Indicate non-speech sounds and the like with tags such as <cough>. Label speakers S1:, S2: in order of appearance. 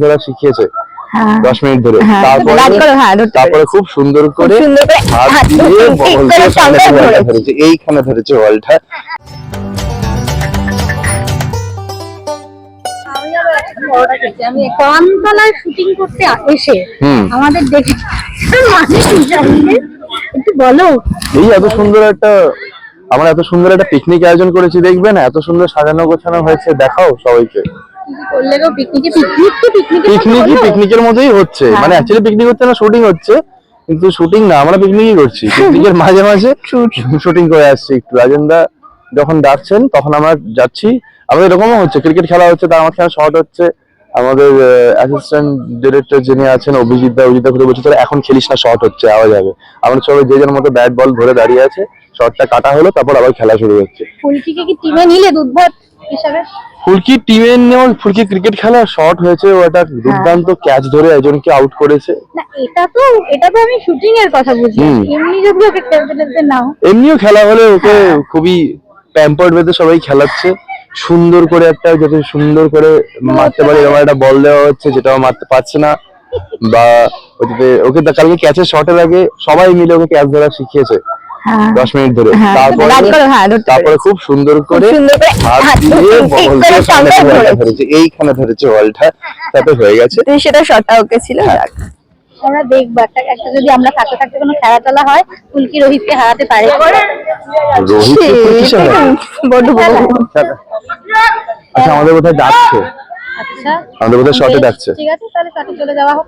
S1: ধরা শিখিয়েছে।
S2: হ্যাঁ।
S1: দশ মিনিট ধরে।
S2: হ্যাঁ,
S1: তারপরে
S2: হ্যাঁ,
S1: খুব সুন্দর করে হাত দিয়ে
S2: ধরেছে।
S1: এইখানে ধরেছে বলটা
S3: আমি আরও একটা বড়টা দেখছি। আমি কমতলায় শুটিং করতে এসে আমাদের দেখে একটু বলো।
S1: এই এত সুন্দর একটা আমরা এত সুন্দর একটা পিকনিক আয়োজন করেছি দেখবে না এত সুন্দর সাজানো গোছানো হয়েছে দেখাও সবাইকে। পিকনিকই পিকনিকের মতোই হচ্ছে। মানে অ্যাকচুয়ালি পিকনিক হচ্ছে না শুটিং হচ্ছে। কিন্তু শুটিং না আমরা পিকনিকই করছি। <laughs> পিকনিকের মাঝে মাঝে শুটিং <laughs> করে আসছি একটু। রাজেন্দা যখন ডাকছেন তখন আমরা যাচ্ছি। আমাদের এরকমও হচ্ছে ক্রিকেট খেলা হচ্ছে তার মাঝখানে শর্ট হচ্ছে। আমাদের অ্যাসিস্ট্যান্ট ডিরেক্টর যিনি আছেন অভিজিৎ দা অভিজিৎ করে বলছে তোরা এখন খেলিস না শর্ট হচ্ছে আওয়াজ যাবে আমরা সবাই যে যার মতো ব্যাট বল ধরে দাঁড়িয়ে আছে শর্টটা কাটা হলো তারপর আবার খেলা শুরু হচ্ছে।
S3: ফুলকিকে কি টিমে নিলে দুধভাত হিসাবে।
S1: ফুলকি টিমে নেওয়া ফুলকি ক্রিকেট খেলা শর্ট হয়েছে ও একটা দুর্দান্ত ক্যাচ ধরে একজনকে আউট করেছে।
S3: না এটা তো এটা তো আমি শুটিং এর কথা
S1: হুম।
S3: এমনি যদি ওকে খেলতে টেলতে নাও।
S1: এমনিও খেলা হলে ওকে খুবই প্যাম্পার্ড বেঁধে সবাই খেলাচ্ছে। সুন্দর করে একটা যাতে সুন্দর করে মারতে পারে এরকম একটা বল দেওয়া হচ্ছে যেটা মারতে পারছে না। বা ওকে কালকে ক্যাচের শটের আগে সবাই মিলে ওকে ক্যাচ ধরা শিখিয়েছে।
S2: হ্যাঁ
S1: দশ মিনিট ধরে।
S2: হ্যাঁ,
S1: তারপরে
S2: হ্যাঁ।
S1: খুব সুন্দর করে এইখানে ধরেছে বলটা তাতে হয়ে গেছে।
S2: সেটা শর্টটা ওকে ছিল
S3: আমরা দেখব একটা একটা যদি আমরা থাকতে থাকতে কোনো খেলা টেলা হয় ফুলকি রোহিতকে হারাতে পারে।
S1: আচ্ছা আমাদের কোথায় ডাকছে।
S3: আচ্ছা।
S1: আমাদের কোথায় শটে
S3: বেশ,
S1: ডাকছে।
S3: ঠিক আছে তাহলে শটে চলে যাওয়া হোক।